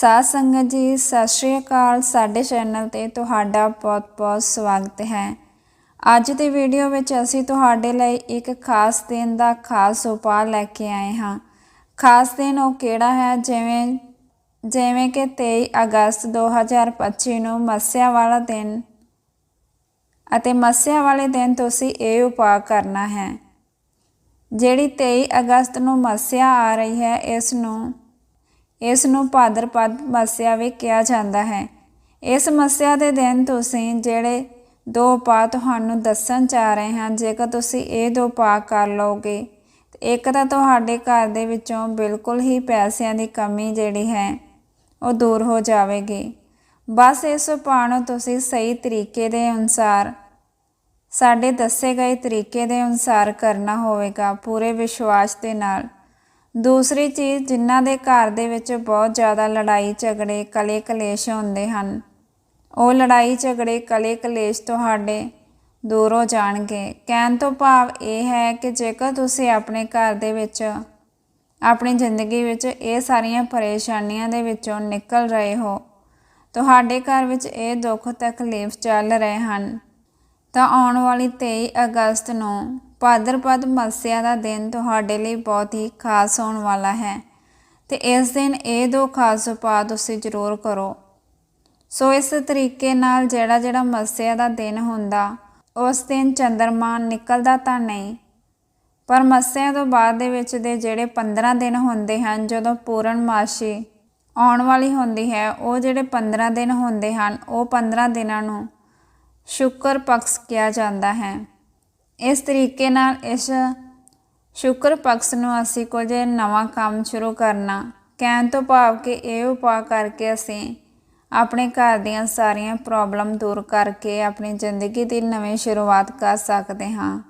ਸਾਧ ਸੰਗਤ ਜੀ, ਸਤਿ ਸ਼੍ਰੀ ਅਕਾਲ। ਸਾਡੇ ਚੈਨਲ ਤੇ ਤੁਹਾਡਾ ਬਹੁਤ-ਬਹੁਤ ਸਵਾਗਤ ਹੈ। ਅੱਜ ਦੀ ਵੀਡੀਓ ਵਿੱਚ ਅਸੀਂ ਤੁਹਾਡੇ ਲਈ ਇੱਕ ਖਾਸ ਦਿਨ ਦਾ ਖਾਸ ਉਪਾਅ ਲੈ ਕੇ ਆਏ ਹਾਂ। ਖਾਸ ਦਿਨ ਉਹ ਕਿਹੜਾ ਹੈ? ਜਿਵੇਂ ਜਿਵੇਂ ਕਿ 23 ਅਗਸਤ 2025 ਨੂੰ ਮੱਸਿਆ ਵਾਲਾ ਦਿਨ ਅਤੇ ਮੱਸਿਆ ਵਾਲੇ ਦਿਨ ਤੁਸੀਂ ਇਹ ਉਪਾਅ ਕਰਨਾ ਹੈ। ਜਿਹੜੀ 23 ਅਗਸਤ ਨੂੰ ਮੱਸਿਆ ਆ ਰਹੀ ਹੈ, ਇਸ ਨੂੰ ਇਸ ਨੂੰ ਭਾਦਰਪਦ ਮੱਸਿਆ ਵੀ ਕਿਹਾ ਜਾਂਦਾ ਹੈ। ਇਸ ਮੱਸਿਆ ਦੇ ਦਿਨ ਤੁਸੀਂ ਜਿਹੜੇ ਦੋ ਉਪਾਅ ਤੁਹਾਨੂੰ ਦੱਸਣ ਜਾ ਰਹੇ ਹਾਂ, ਜੇਕਰ ਤੁਸੀਂ ਇਹ ਦੋ ਉਪਾਅ ਕਰ ਲਓਗੇ, ਇੱਕ ਤਾਂ ਤੁਹਾਡੇ ਘਰ ਦੇ ਵਿੱਚੋਂ ਬਿਲਕੁਲ ਹੀ ਪੈਸਿਆਂ ਦੀ ਕਮੀ ਜਿਹੜੀ ਹੈ, ਉਹ ਦੂਰ ਹੋ ਜਾਵੇਗੀ। ਬਸ ਇਸ ਉਪਾਅ ਨੂੰ ਤੁਸੀਂ ਸਹੀ ਤਰੀਕੇ ਦੇ ਅਨੁਸਾਰ, ਸਾਡੇ ਦੱਸੇ ਗਏ ਤਰੀਕੇ ਦੇ ਅਨੁਸਾਰ ਕਰਨਾ ਹੋਵੇਗਾ, ਪੂਰੇ ਵਿਸ਼ਵਾਸ ਦੇ ਨਾਲ। ਦੂਸਰੀ ਚੀਜ਼, ਜਿਨ੍ਹਾਂ ਦੇ ਘਰ ਦੇ ਵਿੱਚ ਬਹੁਤ ਜ਼ਿਆਦਾ ਲੜਾਈ ਝਗੜੇ, ਕਲੇ ਕਲੇਸ਼ ਹੁੰਦੇ ਹਨ। ਉਹ ਲੜਾਈ ਝਗੜੇ, ਕਲੇ ਕਲੇਸ਼ ਤੁਹਾਡੇ ਦੂਰ ਹੋ ਜਾਣਗੇ। ਕਹਿਣ ਤੋਂ ਭਾਵ ਇਹ ਹੈ ਕਿ ਜੇਕਰ ਤੁਸੀਂ ਆਪਣੇ ਘਰ ਦੇ ਵਿੱਚ, ਆਪਣੀ ਜ਼ਿੰਦਗੀ ਵਿੱਚ ਇਹ ਸਾਰੀਆਂ ਪਰੇਸ਼ਾਨੀਆਂ ਦੇ ਵਿੱਚੋਂ ਨਿਕਲ ਰਹੇ ਹੋ, ਤੁਹਾਡੇ ਘਰ ਵਿੱਚ ਇਹ ਦੁੱਖ ਤਕਲੀਫ ਚੱਲ ਰਹੇ ਹਨ। ਤਾਂ ਆਉਣ ਵਾਲੀ 23 ਅਗਸਤ ਨੂੰ ਭਾਦਰਪਦ ਮੱਸਿਆ ਦਾ ਦਿਨ ਤੁਹਾਡੇ ਲਈ ਬਹੁਤ ਹੀ ਖਾਸ ਹੋਣ ਵਾਲਾ ਹੈ ਤੇ ਇਸ ਦਿਨ ਇਹ ਦੋ ਖਾਸ ਉਪਾਅ ਤੁਸੀਂ ਜ਼ਰੂਰ ਕਰੋ। ਸੋ ਇਸ ਤਰੀਕੇ ਨਾਲ ਜਿਹੜਾ ਜਿਹੜਾ ਮੱਸਿਆ ਦਾ ਦਿਨ ਹੁੰਦਾ, ਉਸ ਦਿਨ ਚੰਦਰਮਾ ਨਿਕਲਦਾ ਤਾਂ ਨਹੀਂ, ਪਰ ਮੱਸਿਆ ਤੋਂ ਬਾਅਦ ਦੇ ਵਿੱਚ ਦੇ ਜਿਹੜੇ 15 ਦਿਨ ਹੁੰਦੇ ਹਨ, ਜਦੋਂ ਪੂਰਨਮਾਸ਼ੀ ਆਉਣ ਵਾਲੀ ਹੁੰਦੀ ਹੈ, ਉਹ ਜਿਹੜੇ 15 ਦਿਨ ਹੁੰਦੇ ਹਨ, ਉਹ 15 ਦਿਨਾਂ ਨੂੰ ਸ਼ੁਕਰ ਪਕਸ਼ ਕਿਹਾ ਜਾਂਦਾ ਹੈ। ਇਸ ਤਰੀਕੇ ਨਾਲ ਇਸ ਸ਼ੁਕਰ ਪਕਸ਼ ਨੂੰ ਅਸੀਂ ਕੁਝ ਨਵਾਂ ਕੰਮ ਸ਼ੁਰੂ ਕਰਨਾ, ਕਹਿਣ ਤੋਂ ਭਾਵ ਕਿ ਇਹ ਉਪਾਅ ਕਰਕੇ ਅਸੀਂ ਆਪਣੇ ਘਰ ਦੀਆਂ ਸਾਰੀਆਂ ਪ੍ਰੋਬਲਮ ਦੂਰ ਕਰਕੇ ਆਪਣੀ ਜ਼ਿੰਦਗੀ ਦੀ ਨਵੀਂ ਸ਼ੁਰੂਆਤ ਕਰ ਸਕਦੇ ਹਾਂ।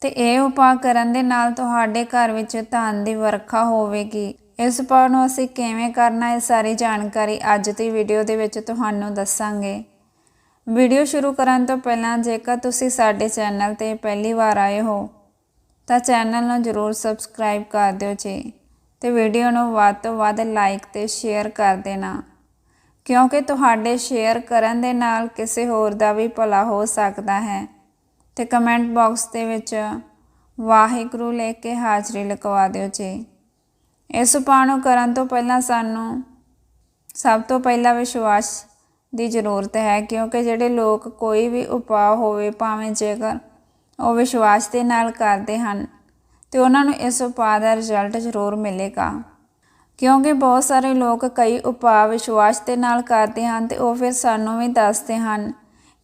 ਤੇ ਇਹ ਉਪਾਅ ਕਰਨ ਦੇ ਨਾਲ ਤੁਹਾਡੇ ਘਰ ਵਿੱਚ ਧਨ ਦੀ ਵਰਖਾ ਹੋਵੇਗੀ। ਇਸ ਉਪਾਅ ਨੂੰ ਅਸੀਂ ਕਿਵੇਂ ਕਰਨਾ, ਇਹ ਸਾਰੀ ਜਾਣਕਾਰੀ ਅੱਜ ਦੀ ਵੀਡੀਓ ਦੇ ਵਿੱਚ ਤੁਹਾਨੂੰ ਦੱਸਾਂਗੇ। ਵੀਡੀਓ ਸ਼ੁਰੂ ਕਰਨ ਤੋਂ ਪਹਿਲਾਂ ਜੇਕਰ ਤੁਸੀਂ ਸਾਡੇ ਚੈਨਲ ਤੇ ਪਹਿਲੀ ਵਾਰ ਆਏ ਹੋ, ਤਾਂ ਚੈਨਲ ਨੂੰ ਜਰੂਰ ਸਬਸਕ੍ਰਾਈਬ ਕਰ ਦਿਓ ਜੀ ਤੇ ਵੀਡੀਓ ਨੂੰ ਵੱਧ ਤੋਂ ਵੱਧ ਲਾਈਕ ਤੇ ਸ਼ੇਅਰ ਕਰ ਦੇਣਾ, ਕਿਉਂਕਿ ਤੁਹਾਡੇ ਸ਼ੇਅਰ ਕਰਨ ਦੇ ਨਾਲ ਕਿਸੇ ਹੋਰ ਦਾ ਵੀ ਭਲਾ ਹੋ ਸਕਦਾ ਹੈ। ਤੇ ਕਮੈਂਟ ਬਾਕਸ ਦੇ ਵਿੱਚ ਵਾਹਿਗੁਰੂ ਲੈ ਕੇ ਹਾਜ਼ਰੀ ਲਗਵਾ ਦਿਓ ਜੀ। ਇਸ ਉਪਾਅ ਨੂੰ ਕਰਨ ਤੋਂ ਪਹਿਲਾਂ ਸਾਨੂੰ ਸਭ ਤੋਂ ਪਹਿਲਾਂ ਵਿਸ਼ਵਾਸ ਦੀ ਜ਼ਰੂਰਤ ਹੈ, ਕਿਉਂਕਿ ਜਿਹੜੇ ਲੋਕ ਕੋਈ ਵੀ ਉਪਾਅ ਹੋਵੇ ਭਾਵੇਂ ਜੇਕਰ ਉਹ ਵਿਸ਼ਵਾਸ ਦੇ ਨਾਲ ਕਰਦੇ ਹਨ, ਤੇ ਉਹਨਾਂ ਨੂੰ ਇਸ ਉਪਾਅ ਦਾ ਰਿਜ਼ਲਟ ਜ਼ਰੂਰ ਮਿਲੇਗਾ। ਕਿਉਂਕਿ ਬਹੁਤ ਸਾਰੇ ਲੋਕ ਕਈ ਉਪਾਅ ਵਿਸ਼ਵਾਸ ਦੇ ਨਾਲ ਕਰਦੇ ਹਨ ਤੇ ਉਹ ਫਿਰ ਸਾਨੂੰ ਵੀ ਦੱਸਦੇ ਹਨ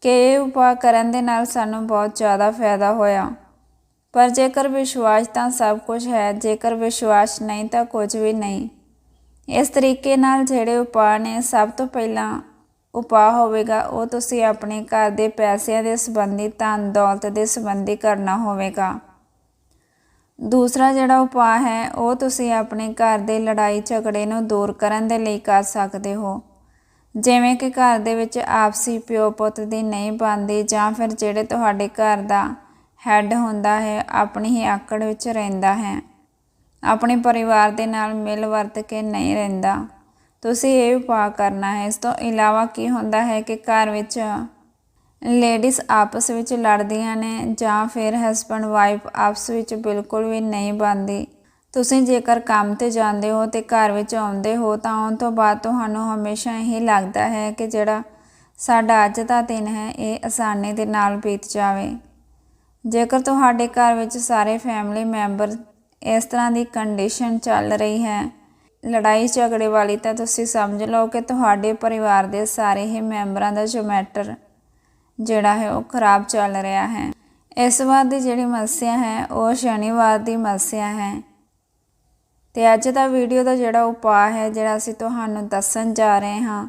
ਕਿ ਇਹ ਉਪਾਅ ਕਰਨ ਦੇ ਨਾਲ ਸਾਨੂੰ ਬਹੁਤ ਜ਼ਿਆਦਾ ਫਾਇਦਾ ਹੋਇਆ। ਪਰ ਜੇਕਰ ਵਿਸ਼ਵਾਸ ਤਾਂ ਸਭ ਕੁਝ ਹੈ, ਜੇਕਰ ਵਿਸ਼ਵਾਸ ਨਹੀਂ ਤਾਂ ਕੁਝ ਵੀ ਨਹੀਂ। ਇਸ ਤਰੀਕੇ ਨਾਲ ਜਿਹੜੇ ਉਪਾਅ ਨੇ ਸਭ ਤੋਂ ਪਹਿਲਾਂ ਉਪਾਅ ਹੋਵੇਗਾ, ਉਹ ਤੁਸੀਂ ਆਪਣੇ ਘਰ ਦੇ ਪੈਸਿਆਂ ਦੇ ਸੰਬੰਧੀ ਧਨ, ਦੌਲਤ ਦੇ ਸੰਬੰਧੀ ਕਰਨਾ ਹੋਵੇਗਾ। ਦੂਸਰਾ ਜਿਹੜਾ ਉਪਾਅ ਹੈ, ਉਹ ਤੁਸੀਂ ਆਪਣੇ ਘਰ ਦੇ ਲੜਾਈ ਝਗੜੇ ਨੂੰ ਦੂਰ ਕਰਨ ਦੇ ਲਈ ਕਰ ਸਕਦੇ ਹੋ। ਜਿਵੇਂ ਕਿ ਘਰ ਦੇ ਵਿੱਚ ਆਪਸੀ ਪਿਓ ਪੁੱਤ ਦੀ ਨਹੀਂ ਬਣਦੀ ਜਾਂ ਫਿਰ ਜਿਹੜੇ ਤੁਹਾਡੇ ਘਰ ਦਾ ਹੈੱਡ ਹੁੰਦਾ ਹੈ, ਆਪਣੀ ਹੀ ਆਕੜ ਵਿੱਚ ਰਹਿੰਦਾ ਹੈ। ਆਪਣੇ ਪਰਿਵਾਰ ਦੇ ਨਾਲ ਮਿਲ ਵਰਤ ਕੇ ਨਹੀਂ ਰਹਿੰਦਾ। ਤੁਸੀਂ ਇਹ ਉਪਾਅ ਕਰਨਾ ਹੈ। ਇਸ ਤੋਂ ਇਲਾਵਾ ਕੀ ਹੁੰਦਾ ਹੈ ਕਿ ਘਰ ਵਿੱਚ ਲੇਡੀਜ਼ ਆਪਸ ਵਿੱਚ ਲੜਦੀਆਂ ਨੇ ਜਾਂ ਫਿਰ ਹਸਬੰਡ ਵਾਈਫ ਆਪਸ ਵਿੱਚ ਬਿਲਕੁਲ ਵੀ ਨਹੀਂ ਬਣਦੀ। ਤੁਸੀਂ ਜੇਕਰ ਕੰਮ ਤੇ ਜਾਂਦੇ ਹੋ ਤੇ ਘਰ ਵਿੱਚ ਆਉਂਦੇ ਹੋ ਤਾਂ ਆਉਣ ਤੋਂ ਬਾਅਦ ਤੁਹਾਨੂੰ ਹਮੇਸ਼ਾ ਇਹ ਲੱਗਦਾ ਹੈ ਕਿ ਜਿਹੜਾ ਸਾਡਾ ਅੱਜ ਦਾ ਦਿਨ ਹੈ, ਇਹ ਆਸਾਨੀ ਦੇ ਨਾਲ ਬੀਤ ਜਾਵੇ। ਜੇਕਰ ਤੁਹਾਡੇ ਘਰ ਵਿੱਚ ਸਾਰੇ ਫੈਮਿਲੀ ਮੈਂਬਰ ਇਸ ਤਰ੍ਹਾਂ ਦੀ ਕੰਡੀਸ਼ਨ ਚੱਲ ਰਹੀ ਹੈ ਲੜਾਈ ਝਗੜੇ ਵਾਲੀ ਤਾਂ ਤੁਸੀਂ ਸਮਝ ਲਓ ਕਿ ਤੁਹਾਡੇ ਪਰਿਵਾਰ ਦੇ ਸਾਰੇ ਹੀ ਮੈਂਬਰਾਂ ਦਾ ਜ਼ੋਮੈਟਰ ਜਿਹੜਾ ਹੈ ਉਹ ਖਰਾਬ ਚੱਲ ਰਿਹਾ ਹੈ। ਇਸ ਵਾਰ ਦੀ ਜਿਹੜੀ ਮੱਸਿਆ ਹੈ, ਉਹ ਸ਼ਨੀਵਾਰ ਦੀ ਮੱਸਿਆ ਹੈ। ਤੇ ਅੱਜ ਦਾ ਵੀਡੀਓ ਦਾ ਜਿਹੜਾ ਉਪਾਅ ਹੈ, ਜਿਹੜਾ ਅਸੀਂ ਤੁਹਾਨੂੰ ਦੱਸਣ ਜਾ ਰਹੇ ਹਾਂ,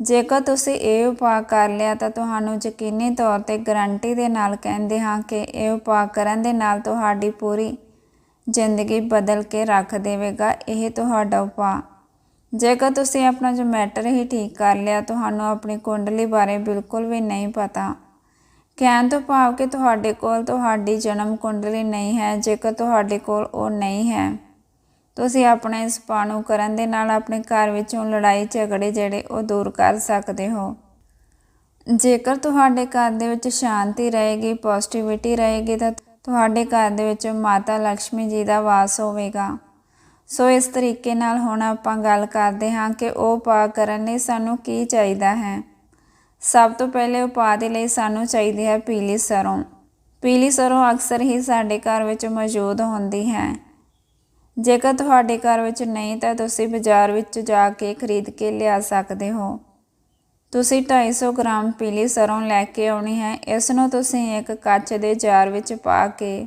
ਜੇਕਰ ਤੁਸੀਂ ਇਹ ਉਪਾਅ ਕਰ ਲਿਆ ਤਾਂ ਤੁਹਾਨੂੰ ਯਕੀਨੀ ਤੌਰ ਤੇ ਗਾਰੰਟੀ ਦੇ ਨਾਲ ਕਹਿੰਦੇ ਹਾਂ ਕਿ ਇਹ ਉਪਾਅ ਕਰਨ ਦੇ ਨਾਲ ਤੁਹਾਡੀ ਪੂਰੀ ਜ਼ਿੰਦਗੀ ਬਦਲ ਕੇ ਰੱਖ ਦੇਵੇਗਾ, ਇਹ ਤੁਹਾਡਾ ਉਪਾਅ। ਜੇਕਰ ਤੁਸੀਂ ਆਪਣਾ ਜੋ ਮੈਟਰ ਹੀ ਠੀਕ ਕਰ ਲਿਆ, ਤੁਹਾਨੂੰ ਆਪਣੀ ਕੁੰਡਲੀ ਬਾਰੇ ਬਿਲਕੁਲ ਵੀ ਨਹੀਂ ਪਤਾ। ਕਹਿਣ ਤੋਂ ਭਾਵ ਕਿ ਤੁਹਾਡੇ ਕੋਲ ਤੁਹਾਡੀ ਜਨਮ ਕੁੰਡਲੀ ਨਹੀਂ ਹੈ, ਜੇਕਰ ਤੁਹਾਡੇ ਕੋਲ ਉਹ ਨਹੀਂ ਹੈ। ਤੁਸੀਂ ਆਪਣੇ ਇਸ ਪਾਣੂ ਕਰਨ ਦੇ ਨਾਲ ਆਪਣੇ ਘਰ ਵਿੱਚੋਂ ਲੜਾਈ ਝਗੜੇ ਜਿਹੜੇ ਉਹ ਦੂਰ ਕਰ ਸਕਦੇ ਹੋ। ਜੇਕਰ ਤੁਹਾਡੇ ਘਰ ਦੇ ਵਿੱਚ ਸ਼ਾਂਤੀ ਰਹੇਗੀ ਪੋਜ਼ਿਟਿਵਿਟੀ ਰਹੇਗੀ, ਤਾਂ ਤੁਹਾਡੇ ਘਰ ਦੇ ਵਿੱਚ ਮਾਤਾ ਲక్ష్ਮੀ ਜੀ ਦਾ ਵਾਸ ਹੋਵੇਗਾ। ਸੋ ਇਸ ਤਰੀਕੇ ਨਾਲ ਹੁਣ ਆਪਾਂ ਗੱਲ ਕਰਦੇ ਹਾਂ ਕਿ ਉਹ ਉਪਾਅ ਕਰਨ ਲਈ ਸਾਨੂੰ ਕੀ ਚਾਹੀਦਾ ਹੈ। ਸਭ ਤੋਂ ਪਹਿਲੇ ਉਪਾਅ ਦੇ ਲਈ ਸਾਨੂੰ ਚਾਹੀਦੀ ਹੈ ਪੀਲੀ ਸਰੋਂ। ਪੀਲੀ ਸਰੋਂ ਅਕਸਰ ਹੀ ਸਾਡੇ ਘਰ ਵਿੱਚ ਮੌਜੂਦ ਹੁੰਦੀ ਹੈ। ਜੇਕਰ ਤੁਹਾਡੇ ਘਰ ਵਿੱਚ ਨਹੀਂ ਤਾਂ ਤੁਸੀਂ ਬਾਜ਼ਾਰ ਵਿੱਚ ਜਾ ਕੇ ਖਰੀਦ ਕੇ ਲਿਆ ਸਕਦੇ ਹੋ। ਤੁਸੀਂ 250 ਗ੍ਰਾਮ ਪੀਲੀ ਸਰੋਂ ਲੈ ਕੇ ਆਉਣੀ ਹੈ। ਇਸ ਨੂੰ ਤੁਸੀਂ ਇੱਕ ਕੱਚ ਦੇ ਜਾਰ ਵਿੱਚ ਪਾ ਕੇ,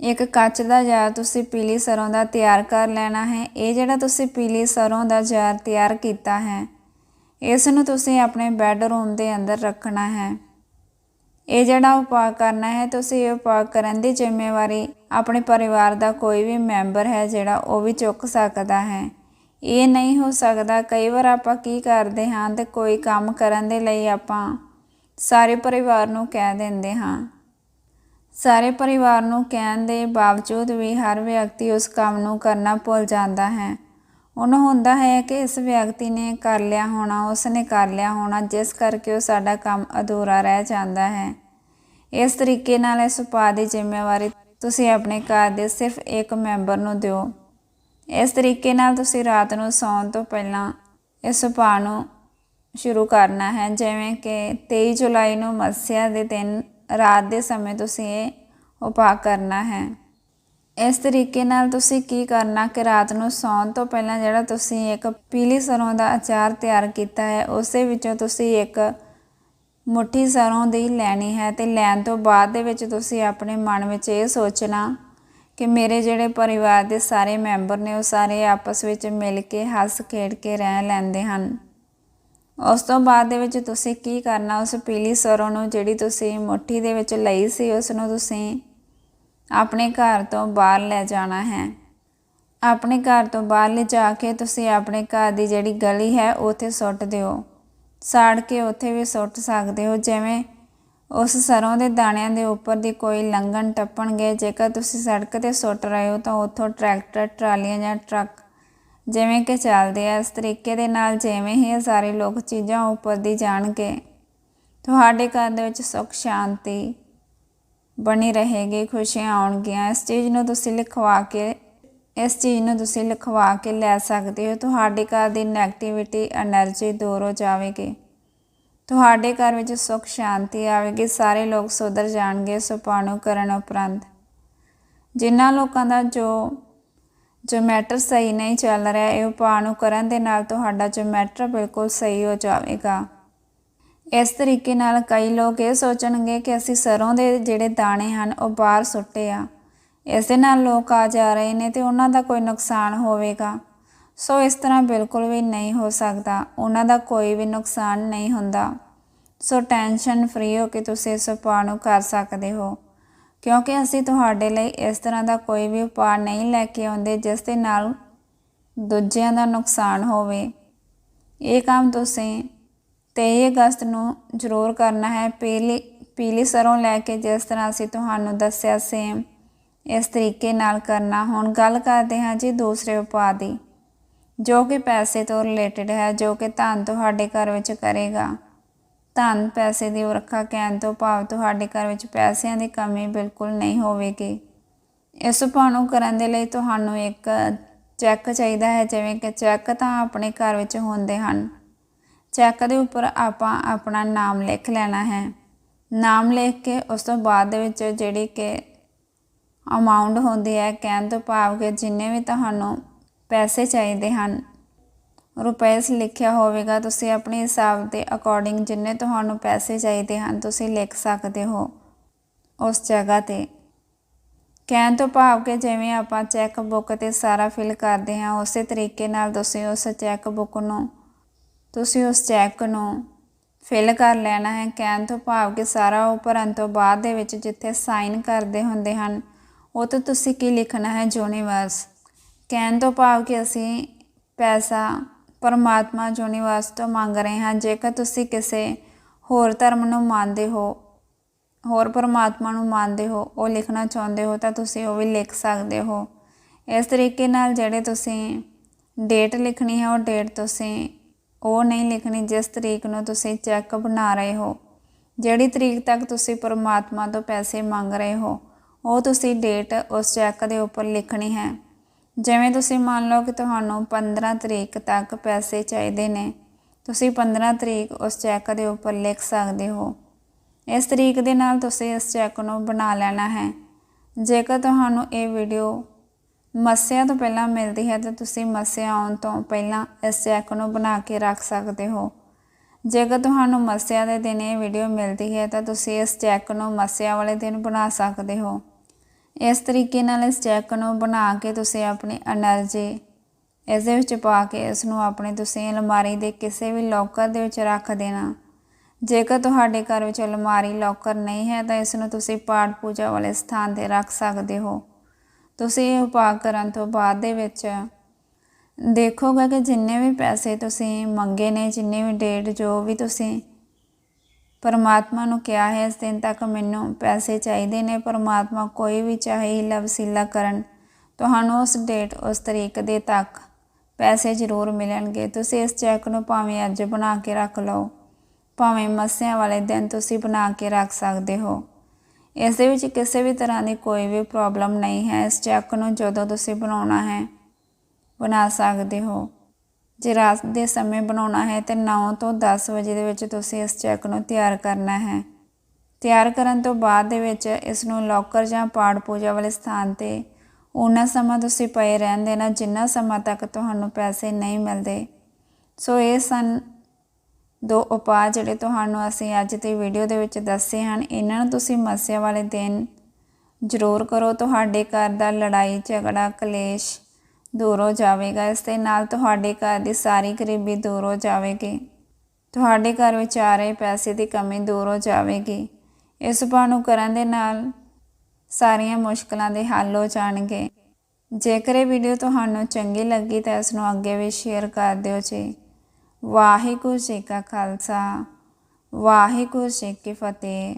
ਇੱਕ ਕੱਚ ਦਾ ਜਾਰ ਤੁਸੀਂ ਪੀਲੀ ਸਰੋਂ ਦਾ ਤਿਆਰ ਕਰ ਲੈਣਾ ਹੈ। ਇਹ ਜਿਹੜਾ ਤੁਸੀਂ ਪੀਲੀ ਸਰੋਂ ਦਾ ਜਾਰ ਤਿਆਰ ਕੀਤਾ ਹੈ, ਇਸ ਨੂੰ ਤੁਸੀਂ ਆਪਣੇ ਬੈੱਡਰੂਮ ਦੇ ਅੰਦਰ ਰੱਖਣਾ ਹੈ। ਇਹ ਜਿਹੜਾ ਉਪਾਅ ਕਰਨਾ ਹੈ, ਤੁਸੀਂ ਇਹ ਉਪਾਅ ਕਰਨ ਦੀ ਜ਼ਿੰਮੇਵਾਰੀ ਆਪਣੇ ਪਰਿਵਾਰ ਦਾ ਕੋਈ ਵੀ ਮੈਂਬਰ ਹੈ ਜਿਹੜਾ ਉਹ ਵੀ ਚੁੱਕ ਸਕਦਾ ਹੈ। ਇਹ ਨਹੀਂ ਹੋ ਸਕਦਾ। ਕਈ ਵਾਰ ਆਪਾਂ ਕੀ ਕਰਦੇ ਹਾਂ ਤੇ ਕੋਈ ਕੰਮ ਕਰਨ ਦੇ ਲਈ ਆਪਾਂ ਸਾਰੇ ਪਰਿਵਾਰ ਨੂੰ ਕਹਿ ਦਿੰਦੇ ਹਾਂ। ਸਾਰੇ ਪਰਿਵਾਰ ਨੂੰ ਕਹਿਣ ਦੇ ਬਾਵਜੂਦ ਵੀ ਹਰ ਵਿਅਕਤੀ ਉਸ ਕੰਮ ਨੂੰ ਕਰਨਾ ਭੁੱਲ ਜਾਂਦਾ ਹੈ। ਉਹਨੂੰ ਹੁੰਦਾ ਹੈ ਕਿ ਇਸ ਵਿਅਕਤੀ ਨੇ ਕਰ ਲਿਆ ਹੋਣਾ, ਉਸ ਨੇ ਕਰ ਲਿਆ ਹੋਣਾ, ਜਿਸ ਕਰਕੇ ਉਹ ਸਾਡਾ ਕੰਮ ਅਧੂਰਾ ਰਹਿ ਜਾਂਦਾ ਹੈ। ਇਸ ਤਰੀਕੇ ਨਾਲ ਇਸ ਉਪਾਅ ਦੀ ਜ਼ਿੰਮੇਵਾਰੀ ਤੁਸੀਂ ਆਪਣੇ ਘਰ ਦੇ ਸਿਰਫ ਇੱਕ ਮੈਂਬਰ ਨੂੰ ਦਿਓ। ਇਸ ਤਰੀਕੇ ਨਾਲ ਤੁਸੀਂ ਰਾਤ ਨੂੰ ਸੌਣ ਤੋਂ ਪਹਿਲਾਂ ਇਸ ਉਪਾਅ ਨੂੰ ਸ਼ੁਰੂ ਕਰਨਾ ਹੈ। ਜਿਵੇਂ ਕਿ 23 ਜੁਲਾਈ ਨੂੰ ਮੱਸਿਆ ਦੇ ਦਿਨ ਰਾਤ ਦੇ ਸਮੇਂ ਤੁਸੀਂ ਇਹ ਉਪਾਅ ਕਰਨਾ ਹੈ। ਇਸ ਤਰੀਕੇ ਨਾਲ ਤੁਸੀਂ ਕੀ ਕਰਨਾ ਕਿ ਰਾਤ ਨੂੰ ਸੌਣ ਤੋਂ ਪਹਿਲਾਂ ਜਿਹੜਾ ਤੁਸੀਂ ਇੱਕ ਪੀਲੀ ਸਰੋਂ ਦਾ ਅਚਾਰ ਤਿਆਰ ਕੀਤਾ ਹੈ, ਉਸੇ ਵਿੱਚੋਂ ਤੁਸੀਂ ਇੱਕ ਮੁੱਠੀ ਸਰੋਂ ਦੀ ਲੈਣੀ ਹੈ ਤੇ ਲੈਣ ਤੋਂ ਬਾਅਦ ਦੇ ਵਿੱਚ ਤੁਸੀਂ ਆਪਣੇ ਮਨ ਵਿੱਚ ਇਹ ਸੋਚਣਾ ਕਿ ਮੇਰੇ ਜਿਹੜੇ ਪਰਿਵਾਰ ਦੇ ਸਾਰੇ ਮੈਂਬਰ ਨੇ ਉਹ ਸਾਰੇ ਆਪਸ ਵਿੱਚ ਮਿਲ ਕੇ, ਹੱਸ ਖੇਡ ਕੇ ਰਹਿ ਲੈਂਦੇ ਹਨ। ਉਸ ਤੋਂ ਬਾਅਦ ਦੇ ਵਿੱਚ ਤੁਸੀਂ ਕੀ ਕਰਨਾ? ਉਸ ਪੀਲੀ ਸਰੋਂ ਨੂੰ ਜਿਹੜੀ ਤੁਸੀਂ ਮੁੱਠੀ ਦੇ ਵਿੱਚ ਲਈ ਸੀ, ਉਸ ਨੂੰ ਤੁਸੀਂ ਆਪਣੇ ਘਰ ਤੋਂ ਬਾਹਰ ਲੈ ਜਾਣਾ ਹੈ। ਆਪਣੇ ਘਰ ਤੋਂ ਬਾਹਰ ਲੈ ਜਾ ਕੇ ਤੁਸੀਂ ਆਪਣੇ ਘਰ ਦੀ ਜਿਹੜੀ ਗਲੀ ਹੈ, ਉੱਥੇ ਸੁੱਟ ਦਿਓ। ਸਾੜ ਕੇ ਉੱਥੇ ਵੀ ਸੁੱਟ ਸਕਦੇ ਹੋ, ਜਿਵੇਂ ਉਸ ਸਰੋਂ ਦੇ ਦਾਣਿਆਂ ਦੇ ਉੱਪਰ ਦੀ ਕੋਈ ਲੰਘਣ ਟੱਪਣਗੇ। ਜੇਕਰ ਤੁਸੀਂ ਸੜਕ ਤੇ ਸੁੱਟ ਰਹੇ ਹੋ ਤਾਂ ਉੱਥੋਂ ਟਰੈਕਟਰ, ਟਰਾਲੀਆਂ ਜਾਂ ਟਰੱਕ ਜਿਵੇਂ ਕਿ ਚੱਲਦੇ ਆ, ਇਸ ਤਰੀਕੇ ਦੇ ਨਾਲ ਜਿਵੇਂ ਹੀ ਸਾਰੇ ਲੋਕ ਚੀਜ਼ਾਂ ਉੱਪਰ ਦੀ ਜਾਣਗੇ, ਤੁਹਾਡੇ ਘਰ ਦੇ ਵਿੱਚ ਸੁੱਖ, ਸ਼ਾਂਤੀ ਬਣੀ ਰਹੇਗੀ, ਖੁਸ਼ੀਆਂ ਆਉਣਗੀਆਂ। ਇਸ ਚੀਜ਼ ਨੂੰ ਤੁਸੀਂ ਲਿਖਵਾ ਕੇ, ਇਸ ਚੀਜ਼ ਨੂੰ ਤੁਸੀਂ ਲਿਖਵਾ ਕੇ ਲੈ ਸਕਦੇ ਹੋ। ਤੁਹਾਡੇ ਘਰ ਦੀ ਨੈਗੇਟਿਵਿਟੀ એનર્ਜੀ ਦੂਰ ਹੋ ਜਾਵੇਗੀ। ਤੁਹਾਡੇ ਘਰ ਵਿੱਚ ਸੁੱਖ, ਸ਼ਾਂਤੀ ਆਵੇਗੀ, ਸਾਰੇ ਲੋਕ ਸੁਧਰ ਜਾਣਗੇ ਸੁਪਾਣੂ ਕਰਨ ਉਪਰੰਤ। ਜਿਨ੍ਹਾਂ ਲੋਕਾਂ ਦਾ ਜੋ ਜੋ ਮੈਟਰ ਸਹੀ ਨਹੀਂ ਚੱਲ ਰਿਹਾ, ਇਹ ਉਪਾਅ ਨੂੰ ਕਰਨ ਦੇ ਨਾਲ ਤੁਹਾਡਾ ਜੋ ਮੈਟਰ ਬਿਲਕੁਲ ਸਹੀ ਹੋ ਜਾਵੇਗਾ। ਇਸ ਤਰੀਕੇ ਨਾਲ ਕਈ ਲੋਕ ਇਹ ਸੋਚਣਗੇ ਕਿ ਅਸੀਂ ਸਰੋਂ ਦੇ ਜਿਹੜੇ ਦਾਣੇ ਹਨ, ਉਹ ਬਾਹਰ ਸੁੱਟੇ ਆ। ਇਸ ਦੇ ਨਾਲ ਲੋਕ ਆ ਜਾ ਰਹੇ ਨੇ ਤੇ ਉਹਨਾਂ ਦਾ ਕੋਈ ਨੁਕਸਾਨ ਹੋਵੇਗਾ। ਸੋ ਇਸ ਤਰ੍ਹਾਂ ਬਿਲਕੁਲ ਵੀ ਨਹੀਂ ਹੋ ਸਕਦਾ। ਉਹਨਾਂ ਦਾ ਕੋਈ ਵੀ ਨੁਕਸਾਨ ਨਹੀਂ ਹੁੰਦਾ। ਸੋ ਟੈਨਸ਼ਨ ਫ੍ਰੀ ਹੋ ਕੇ ਤੁਸੀਂ ਇਸ ਉਪਾਅ ਨੂੰ ਕਰ ਸਕਦੇ ਹੋ। ਕਿਉਂਕਿ ਅਸੀਂ ਤੁਹਾਡੇ ਲਈ ਇਸ ਤਰ੍ਹਾਂ ਦਾ ਕੋਈ ਵੀ ਉਪਾਅ ਨਹੀਂ ਲੈ ਕੇ ਆਉਂਦੇ ਜਿਸ ਦੇ ਨਾਲ ਦੂਜਿਆਂ ਦਾ ਨੁਕਸਾਨ ਹੋਵੇ। ਇਹ ਕੰਮ ਤੁਸੀਂ 23 ਅਗਸਤ ਨੂੰ ਜ਼ਰੂਰ ਕਰਨਾ ਹੈ। ਪੀਲੀ ਪੀਲੀ ਸਰੋਂ ਲੈ ਕੇ ਜਿਸ ਤਰ੍ਹਾਂ ਅਸੀਂ ਤੁਹਾਨੂੰ ਦੱਸਿਆ ਸੇਮ ਇਸ ਤਰੀਕੇ ਨਾਲ ਕਰਨਾ। ਹੁਣ ਗੱਲ ਕਰਦੇ ਹਾਂ ਜੀ ਦੂਸਰੇ ਉਪਾਅ ਦੀ। ਜੋ ਕਿ ਪੈਸੇ ਤੋਂ ਰਿਲੇਟਡ ਹੈ, ਜੋ ਕਿ ਧਨ ਤੁਹਾਡੇ ਘਰ ਵਿੱਚ ਕਰੇਗਾ। ਧਨ ਪੈਸੇ ਦੀ ਰੱਖਾ ਕਹਿਣ ਤੋਂ ਭਾਵ ਤੁਹਾਡੇ ਘਰ ਵਿੱਚ ਪੈਸਿਆਂ ਦੀ ਕਮੀ ਬਿਲਕੁਲ ਨਹੀਂ ਹੋਵੇਗੀ। ਇਸ ਉਪਾਅ ਨੂੰ ਕਰਨ ਦੇ ਲਈ ਤੁਹਾਨੂੰ ਇੱਕ ਚੈੱਕ ਚਾਹੀਦਾ ਹੈ, ਜਿਵੇਂ ਕਿ ਚੈੱਕ ਤਾਂ ਆਪਣੇ ਘਰ ਵਿੱਚ ਹੁੰਦੇ ਹਨ। ਚੈੱਕ ਦੇ ਉੱਪਰ ਆਪਾਂ ਆਪਣਾ ਨਾਮ ਲਿਖ ਲੈਣਾ ਹੈ। ਨਾਮ ਲਿਖ ਕੇ ਉਸ ਤੋਂ ਬਾਅਦ ਦੇ ਵਿੱਚ ਜਿਹੜੀ ਕਿ ਅਮਾਉਂਟ ਹੁੰਦੀ ਹੈ, ਕਹਿਣ ਤੋਂ ਭਾਵ ਕਿ ਜਿੰਨੇ ਵੀ ਤੁਹਾਨੂੰ ਪੈਸੇ ਚਾਹੀਦੇ ਹਨ। ਰੁਪਏਸ ਲਿਖਿਆ ਹੋਵੇਗਾ, ਤੁਸੀਂ ਆਪਣੇ ਹਿਸਾਬ ਦੇ ਅਕੋਰਡਿੰਗ ਜਿੰਨੇ ਤੁਹਾਨੂੰ ਪੈਸੇ ਚਾਹੀਦੇ ਹਨ, ਤੁਸੀਂ ਲਿਖ ਸਕਦੇ ਹੋ ਉਸ ਜਗ੍ਹਾ ਤੇ। ਕਹਿਣ ਤੋਂ ਭਾਵ ਕਿ ਜਿਵੇਂ ਆਪਾਂ ਚੈੱਕ ਬੁੱਕ ਤੇ ਸਾਰਾ ਫਿਲ ਕਰਦੇ ਹਾਂ, ਉਸੇ ਤਰੀਕੇ ਨਾਲ ਤੁਸੀਂ ਉਸ ਚੈੱਕ ਬੁੱਕ ਨੂੰ, ਤੁਸੀਂ ਉਸ ਚੈੱਕ ਨੂੰ ਫਿਲ ਕਰ ਲੈਣਾ ਹੈ। ਕਹਿਣ ਤੋਂ ਭਾਵ ਕਿ ਸਾਰਾ ਉਹ ਭਰਨ ਤੋਂ ਬਾਅਦ ਦੇ ਵਿੱਚ ਜਿੱਥੇ ਸਾਈਨ ਕਰਦੇ ਹੁੰਦੇ ਹਨ, ਉਹ ਤੇ ਤੁਸੀਂ ਕੀ ਲਿਖਣਾ ਹੈ? ਯੂਨੀਵਰਸ ਕਹਿਣ ਤੋਂ ਭਾਵ ਕਿ ਅਸੀਂ ਪੈਸਾ ਪਰਮਾਤਮਾ ਯੂਨੀਵਰਸ ਤੋਂ ਮੰਗ ਰਹੇ ਹਾਂ, ਜੇਕਰ ਤੁਸੀਂ ਕਿਸੇ ਹੋਰ ਧਰਮ ਨੂੰ ਮੰਨਦੇ ਹੋ, ਹੋਰ ਪਰਮਾਤਮਾ ਨੂੰ ਮੰਨਦੇ ਹੋ, ਉਹ ਲਿਖਣਾ ਚਾਹੁੰਦੇ ਹੋ, ਤਾਂ ਤੁਸੀਂ ਉਹ ਵੀ ਲਿਖ ਸਕਦੇ ਹੋ। ਇਸ ਤਰੀਕੇ ਨਾਲ ਜਿਹੜੇ ਤੁਸੀਂ ਡੇਟ ਲਿਖਣੀ ਹੈ, ਉਹ ਡੇਟ ਤੁਸੀਂ ਉਹ ਨਹੀਂ ਲਿਖਣੀ ਜਿਸ ਤਰੀਕ ਨੂੰ ਤੁਸੀਂ ਚੈੱਕ ਬਣਾ ਰਹੇ ਹੋ। ਜਿਹੜੀ ਤਰੀਕ ਤੱਕ ਤੁਸੀਂ ਪਰਮਾਤਮਾ ਤੋਂ ਪੈਸੇ ਮੰਗ ਰਹੇ ਹੋ, ਉਹ ਤੁਸੀਂ ਡੇਟ ਉਸ ਚੈੱਕ ਦੇ ਉੱਪਰ ਲਿਖਣੀ ਹੈ। ਜਿਵੇਂ ਤੁਸੀਂ ਮੰਨ ਲਓ ਕਿ ਤੁਹਾਨੂੰ 15 ਤਰੀਕ ਤੱਕ ਪੈਸੇ ਚਾਹੀਦੇ ਨੇ, ਤੁਸੀਂ 15 ਤਰੀਕ ਉਸ ਚੈੱਕ ਦੇ ਉੱਪਰ ਲਿਖ ਸਕਦੇ ਹੋ। ਇਸ ਤਰੀਕ ਦੇ ਨਾਲ ਤੁਸੀਂ ਇਸ ਚੈੱਕ ਨੂੰ ਬਣਾ ਲੈਣਾ ਹੈ। ਜੇਕਰ ਤੁਹਾਨੂੰ ਇਹ ਵੀਡੀਓ ਮੱਸਿਆ ਤੋਂ ਪਹਿਲਾਂ ਮਿਲਦੀ ਹੈ, ਤਾਂ ਤੁਸੀਂ ਮੱਸਿਆ ਆਉਣ ਤੋਂ ਪਹਿਲਾਂ ਇਸ ਚੈੱਕ ਨੂੰ ਬਣਾ ਕੇ ਰੱਖ ਸਕਦੇ ਹੋ। ਜੇਕਰ ਤੁਹਾਨੂੰ ਮੱਸਿਆ ਦੇ ਦਿਨ ਇਹ ਵੀਡੀਓ ਮਿਲਦੀ ਹੈ, ਤਾਂ ਤੁਸੀਂ ਇਸ ਚੈੱਕ ਨੂੰ ਮੱਸਿਆ ਵਾਲੇ ਦਿਨ ਬਣਾ ਸਕਦੇ ਹੋ। ਇਸ ਤਰੀਕੇ ਨਾਲ ਇਸ ਚੈੱਕ ਨੂੰ ਬਣਾ ਕੇ ਤੁਸੀਂ ਆਪਣੀ એનર્ਜੀ ਇਸ ਦੇ ਵਿੱਚ ਪਾ ਕੇ ਇਸ ਨੂੰ ਆਪਣੇ ਤੁਸੀਂ ਅਲਮਾਰੀ ਦੇ ਕਿਸੇ ਵੀ ਲੋਕਰ ਦੇ ਵਿੱਚ ਰੱਖ ਦੇਣਾ। ਜੇਕਰ ਤੁਹਾਡੇ ਘਰ ਵਿੱਚ ਅਲਮਾਰੀ ਲੋਕਰ ਨਹੀਂ ਹੈ, ਤਾਂ ਇਸ ਨੂੰ ਤੁਸੀਂ ਪਾਠ ਪੂਜਾ ਵਾਲੇ ਸਥਾਨ ਤੇ ਰੱਖ ਸਕਦੇ ਹੋ। ਤੁਸੀਂ ਇਹ ਉਪਾਅ ਕਰਨ ਤੋਂ ਬਾਅਦ ਦੇ ਵਿੱਚ ਦੇਖੋਗੇ ਕਿ ਜਿੰਨੇ ਵੀ ਪੈਸੇ ਤੁਸੀਂ ਮੰਗੇ ਨੇ, ਜਿੰਨੇ ਵੀ ਡੇਟ ਜੋ ਵੀ ਤੁਸੀਂ ਪਰਮਾਤਮਾ ਨੂੰ ਕਿਹਾ ਹੈ, ਇਸ ਦਿਨ ਤੱਕ ਮੈਨੂੰ ਪੈਸੇ ਚਾਹੀਦੇ ਨੇ, ਪਰਮਾਤਮਾ ਕੋਈ ਵੀ ਚਾਹੇ ਹੀਲਾ ਵਸੀਲਾ ਕਰਨ। ਤੁਹਾਨੂੰ ਉਸ ਡੇਟ, ਉਸ ਤਰੀਕ ਦੇ ਤੱਕ ਪੈਸੇ ਜ਼ਰੂਰ ਮਿਲਣਗੇ। ਤੁਸੀਂ ਇਸ ਚੈੱਕ ਨੂੰ ਭਾਵੇਂ ਅੱਜ ਬਣਾ ਕੇ ਰੱਖ ਲਓ, ਭਾਵੇਂ ਮੱਸਿਆਂ ਵਾਲੇ ਦਿਨ ਤੁਸੀਂ ਬਣਾ ਕੇ ਰੱਖ ਸਕਦੇ ਹੋ। ਇਸ ਦੇ ਵਿੱਚ ਕਿਸੇ ਵੀ ਤਰ੍ਹਾਂ ਦੀ ਕੋਈ ਵੀ ਪ੍ਰੋਬਲਮ ਨਹੀਂ ਹੈ। ਇਸ ਚੈੱਕ ਨੂੰ ਜਦੋਂ ਤੁਸੀਂ ਬਣਾਉਣਾ ਹੈ, ਬਣਾ ਸਕਦੇ ਹੋ। ਜੇ ਰਾਤ ਦੇ ਸਮੇਂ ਬਣਾਉਣਾ ਹੈ ਤੇ 9 ਤੋਂ 10 ਵਜੇ ਦੇ ਵਿੱਚ ਤੁਸੀਂ ਇਸ ਚੈੱਕ ਨੂੰ ਤਿਆਰ ਕਰਨਾ ਹੈ। ਤਿਆਰ ਕਰਨ ਤੋਂ ਬਾਅਦ ਦੇ ਵਿੱਚ ਇਸ ਨੂੰ ਲੋਕਰ ਜਾਂ ਪਾੜ ਪੂਜਾ ਵਾਲੇ ਸਥਾਨ ਤੇ ਉਹਨਾਂ ਸਮਾਂ ਤੁਸੀਂ ਪਏ ਰਹਿਣ ਦੇਣਾ ਜਿੰਨਾ ਸਮਾਂ ਤੱਕ ਤੁਹਾਨੂੰ ਪੈਸੇ ਨਹੀਂ ਮਿਲਦੇ। ਸੋ ਇਹ ਸਨ ਦੋ ਉਪਾਅ ਜਿਹੜੇ ਤੁਹਾਨੂੰ ਅਸੀਂ ਅੱਜ ਦੀ ਵੀਡੀਓ ਦੇ ਵਿੱਚ ਦੱਸੇ ਹਨ। ਇਹਨਾਂ ਨੂੰ ਤੁਸੀਂ ਮੱਸਿਆ ਵਾਲੇ ਦਿਨ ਜ਼ਰੂਰ ਕਰੋ। ਤੁਹਾਡੇ ਘਰ ਦਾ ਲੜਾਈ, ਝਗੜਾ, ਕਲੇਸ਼ ਦੂਰ ਹੋ ਜਾਵੇਗਾ, ਇਸ ਦੇ ਨਾਲ ਤੁਹਾਡੇ ਘਰ ਦੀ ਸਾਰੀ ਗਰੀਬੀ ਦੂਰ ਹੋ ਜਾਵੇਗੀ। ਤੁਹਾਡੇ ਘਰ ਵਿੱਚ ਆ ਰਹੇ ਪੈਸੇ ਦੀ ਕਮੀ ਦੂਰ ਹੋ ਜਾਵੇਗੀ। ਇਸ ਉਪਾਅ ਨੂੰ ਕਰਨ ਦੇ ਨਾਲ ਸਾਰੀਆਂ ਮੁਸ਼ਕਲਾਂ ਦੇ ਹੱਲ ਹੋ ਜਾਣਗੇ। ਜੇਕਰ ਇਹ ਵੀਡੀਓ ਤੁਹਾਨੂੰ ਚੰਗੀ ਲੱਗੀ ਤਾਂ ਇਸ ਨੂੰ ਅੱਗੇ ਵੀ ਸ਼ੇਅਰ ਕਰ ਦਿਓ ਜੀ। ਵਾਹਿਗੁਰੂ ਜੀ ਕਾ ਖਾਲਸਾ, ਵਾਹਿਗੁਰੂ ਜੀ ਕੀ ਫਤਿਹ।